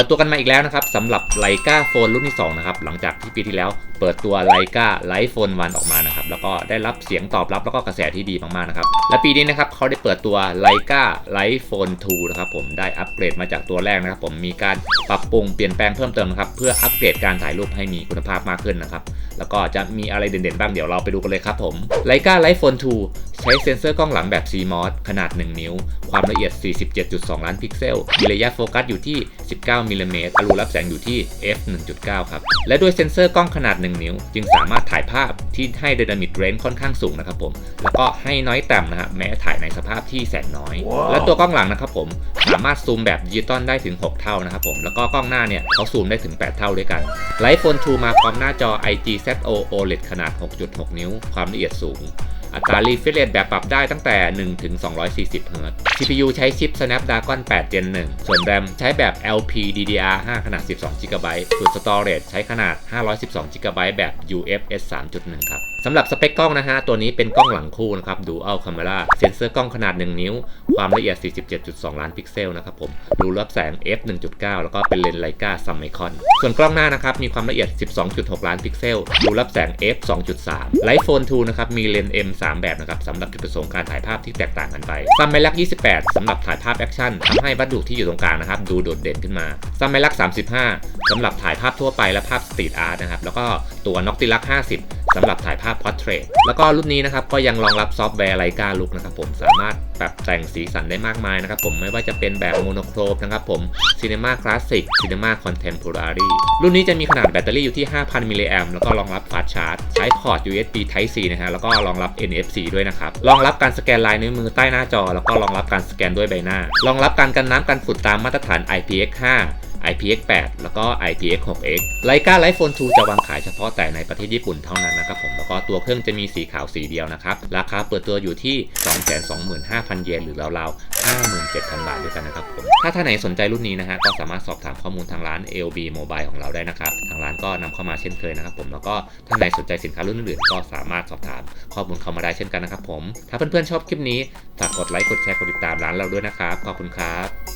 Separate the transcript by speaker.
Speaker 1: ปิดตัวกันมาอีกแล้วนะครับสำหรับไลกาโฟนรุ่นที่2นะครับหลังจากที่ปีที่แล้วเปิดตัวไลกาไลฟ์โฟนวันออกมานะครับแล้วก็ได้รับเสียงตอบรับแล้วก็กระแสที่ดีมากๆนะครับและปีนี้นะครับเขาได้เปิดตัวไลกาไลฟ์โฟน2นะครับผมได้อัปเกรดมาจากตัวแรกนะครับผมมีการปรับปรุงเปลี่ยนแปลงเพิ่มเติมนะครับเพื่ออัปเกรดการถ่ายรูปให้มีคุณภาพมากขึ้นนะครับแล้วก็จะมีอะไรเด่นๆบ้างเดี๋ยวเราไปดูกันเลยครับผมไลกาไลฟ์โฟน2 ช้เซ็นเซอร์กล้องหลังแบบ CMOS ขนาด 1 นิ้ว ความละเอียด 47.2 ล้านพิกเซล มีระยะโฟกัสอยู่ที่ 19มิลลิเมตรอรูรับแสงอยู่ที่ f 1.9 ครับ และด้วยเซ็นเซอร์กล้องขนาด 1 นิ้ว จึงสามารถถ่ายภาพที่ให้ไดนามิกเรนจ์ค่อนข้างสูงนะครับผม แล้วก็ให้น้อยต่ำนะครับแม้ถ่ายในสภาพที่แสงน้อยและตัวกล้องหลังนะครับผมสามารถซูมแบบดิจิตอลได้ถึง 6 เท่านะครับผม แล้วก็กล้องหน้าเนี่ยเขาซูมได้ถึง 8 เท่าด้วยกันไลฟ์โฟน2มาพร้อมหน้าจอ IGZO OLED ขนาด 6.6 นิ้ว ความละเอียดสูง อัตรา refresh rate แบบปรับได้ตั้งแต่ 1 ถึง 240เฮิรตซ์ CPU ใช้ชิป Snapdragon 8 Gen 1 ส่วน RAM ใช้แบบ LPDDR5 ขนาด 12 GB ส่วน Storage ใช้ขนาด 512 GB แบบ UFS 3.1 ครับำหรับสเปคกล้องนะฮะ ตัวนี้เป็นกล้องหลังคู่นะครับ Dual Camera เซ็นเซอร์กล้องขนาด 1 นิ้ว ความละเอียด 47.2 ล้านพิกเซลนะครับผมรูรับแสง f 1.9 แล้วก็เป็นเลนส์ไลกาซัมไมคอนส่วนกล้องหน้านะครับ มีความละเอียด 12.6 ล้านพิกเซลรูรับแสง f 2.3ไลฟ์โฟน2นะครับ มีเลนส์ m 3 แบบนะครับสำหรับจุดประสงค์การถ่ายภาพที่แตกต่างกันไปซัมไมลัก 28สำหรับถ่ายภาพแอคชั่นทำให้วัตถุที่อยู่ตรงกลางนะครับดูโดดเด่นขึ้นมาซัมไมลัก 35 สำหรับถ่ายภาพทั่วไปและภาพสตรีทอาร์ตนะครับ แล้วก็ตัวน็อกติลัก50สำหรับถ่ายภาพพอร์เทรตแล้วก็รุ่นนี้นะครับก็ยังรองรับซอฟต์แวร์ไลกาลุกนะครับผมสามารถปรับแต่งสีสันได้มากมายนะครับผมไม่ว่าจะเป็นแบบโมโนโครมนะครับผมซีเนมาคลาสสิกซีเนมาคอนเทมพอรารีรุ่นนี้จะมีขนาดแบตเตอรี่อยู่ที่ 5,000 มิลลิแอมแล้วก็รองรับฟาสชาร์จใช้พอร์ต USB Type C นะฮะแล้วก็รองรับ NFC ด้วยนะครับรองรับการสแกนลายนิ้วมือใต้หน้าจอ แล้วก็รองรับการสแกนด้วยใบหน้ารองรับการกันน้ำกันฝุ่นตามมาตรฐาน IPX5 IPX8 แล้วก็ IPX6X ไลกาไลฟ์โฟน2จะวางขายเฉพาะแต่ในประเทศญี่ปุ่นเท่านั้นนะครับผมแล้วก็ตัวเครื่องจะมีสีขาวสีเดียวนะครับ ราคาเปิดตัวอยู่ที่ 225,000 เยนหรือราวๆ57,000 บาทด้วยกันนะครับผมถ้าท่านไหนสนใจรุ่นนี้นะฮะก็สามารถสอบถามข้อมูลทางร้าน AOB Mobile ของเราได้นะครับ ทางร้านก็นำเข้ามาเช่นเคยนะครับผมแล้วก็ท่านไหนสนใจสินค้ารุ่นอื่นๆก็สามารถสอบถามข้อมูลเข้ามาได้เช่นกันนะครับผมถ้าเพื่อนๆชอบคลิปนี้ฝากกดไลค์กดแชร์กดติดตามร้านเราด้วยนะครับขอบคุณครับ